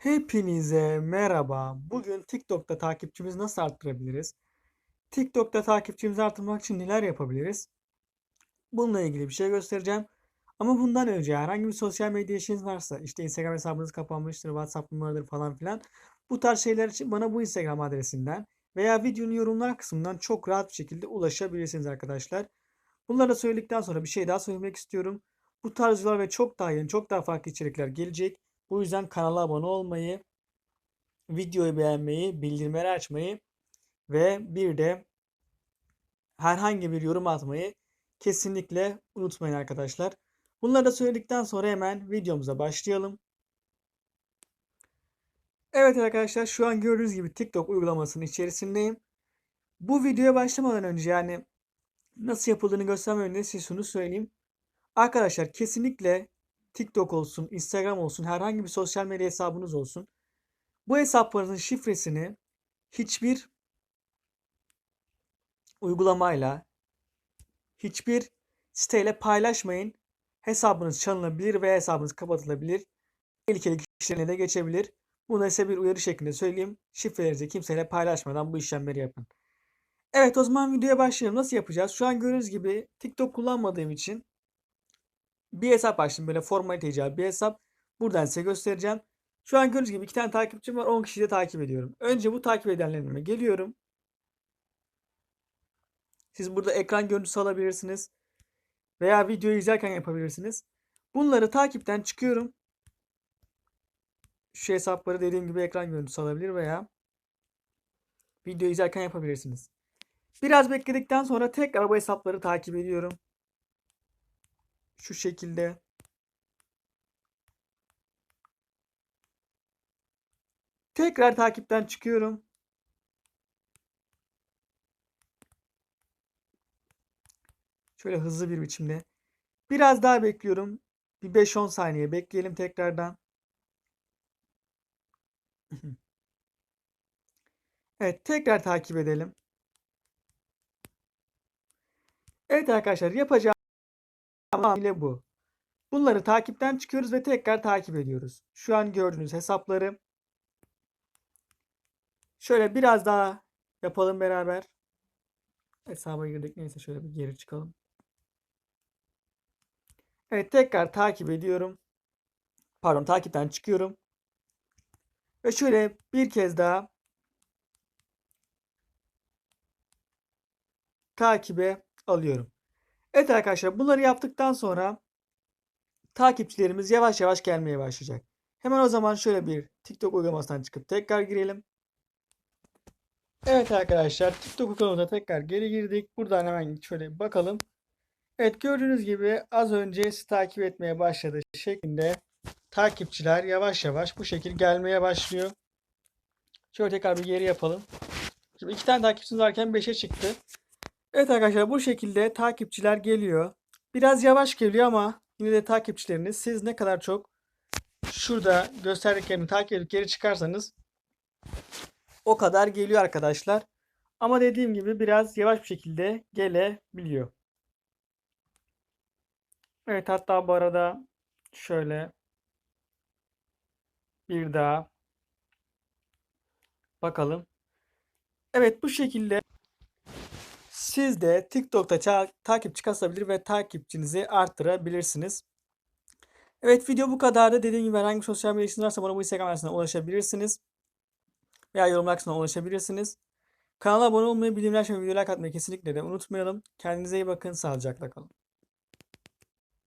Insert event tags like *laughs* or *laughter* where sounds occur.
Hepinize merhaba. Bugün TikTok'ta takipçimizi nasıl arttırabiliriz? TikTok'ta takipçimizi arttırmak için neler yapabiliriz? Bununla ilgili bir şey göstereceğim. Ama bundan önce herhangi bir sosyal medya işiniz varsa, işte Instagram hesabınız kapanmıştır, WhatsApp numaradır falan filan. Bu tarz şeyler için bana bu Instagram adresinden veya videonun yorumlar kısmından çok rahat bir şekilde ulaşabilirsiniz arkadaşlar. Bunları söyledikten sonra bir şey daha söylemek istiyorum. Bu tarz ve çok daha yeni, çok daha farklı içerikler gelecek. Bu yüzden kanala abone olmayı, videoyu beğenmeyi, bildirimleri açmayı ve bir de herhangi bir yorum atmayı kesinlikle unutmayın arkadaşlar. Bunları da söyledikten sonra hemen videomuza başlayalım. Evet arkadaşlar şu an gördüğünüz gibi TikTok uygulamasının içerisindeyim. Bu videoya başlamadan önce yani nasıl yapıldığını göstermeden önce size şunu söyleyeyim. Arkadaşlar kesinlikle TikTok olsun, Instagram olsun, herhangi bir sosyal medya hesabınız olsun. Bu hesaplarınızın şifresini hiçbir uygulamayla, hiçbir siteyle paylaşmayın. Hesabınız çalınabilir veya hesabınız kapatılabilir. Tehlikeli kişilerin de geçebilir. Bunu size bir uyarı şeklinde söyleyeyim. Şifrelerinizi kimseyle paylaşmadan bu işlemleri yapın. Evet o zaman videoya başlayalım. Nasıl yapacağız? Şu an gördüğünüz gibi TikTok kullanmadığım için bir hesap açtım. Böyle formaliteci bir hesap. Buradan size göstereceğim. Şu an gördüğünüz gibi iki tane takipçim var. 10 kişiyi de takip ediyorum. Önce bu takip edenlerime geliyorum. Siz burada ekran görüntüsü alabilirsiniz. Veya videoyu izlerken yapabilirsiniz. Bunları takipten çıkıyorum. Şu hesapları dediğim gibi ekran görüntüsü alabilir veya video izlerken yapabilirsiniz. Biraz bekledikten sonra tekrar bu hesapları takip ediyorum. Şu şekilde. Tekrar takipten çıkıyorum. Şöyle hızlı bir biçimde. Biraz daha bekliyorum. Bir 5-10 saniye bekleyelim tekrardan. *laughs* Evet tekrar takip edelim. Evet arkadaşlar yapacağım ile bu. Bunları takipten çıkıyoruz ve tekrar takip ediyoruz. Şu an gördüğünüz hesapları. Şöyle biraz daha yapalım beraber. Hesaba girdik. Neyse şöyle bir geri çıkalım. Evet tekrar takip ediyorum. Pardon takipten çıkıyorum. Ve şöyle bir kez daha takibe alıyorum. Evet arkadaşlar bunları yaptıktan sonra takipçilerimiz yavaş yavaş gelmeye başlayacak. Hemen o zaman şöyle bir TikTok uygulamasından çıkıp tekrar girelim. Evet arkadaşlar TikTok uygulamasına tekrar geri girdik. Buradan hemen şöyle bakalım. Evet gördüğünüz gibi az önce takip etmeye başladı şeklinde takipçiler yavaş yavaş bu şekil gelmeye başlıyor. Şöyle tekrar bir geri yapalım. Şimdi iki tane takipçiniz varken 5'e çıktı. Evet arkadaşlar bu şekilde takipçiler geliyor. Biraz yavaş geliyor ama yine de takipçileriniz siz ne kadar çok şurada gösterdiklerini takip edip geri çıkarsanız o kadar geliyor arkadaşlar. Ama dediğim gibi biraz yavaş bir şekilde gelebiliyor. Evet hatta bu arada şöyle bir daha bakalım. Evet bu şekilde siz de TikTok'ta takipçi kasabilir ve takipçinizi arttırabilirsiniz. Evet video bu kadardı. Dediğim gibi herhangi bir sosyal medya işiniz varsa bana bu Instagram adresinden ulaşabilirsiniz. Veya yorumlar kısmına ulaşabilirsiniz. Kanala abone olmayı, bildirimler açmayı, videolar atmayı kesinlikle de unutmayalım. Kendinize iyi bakın, sağlıcakla kalın.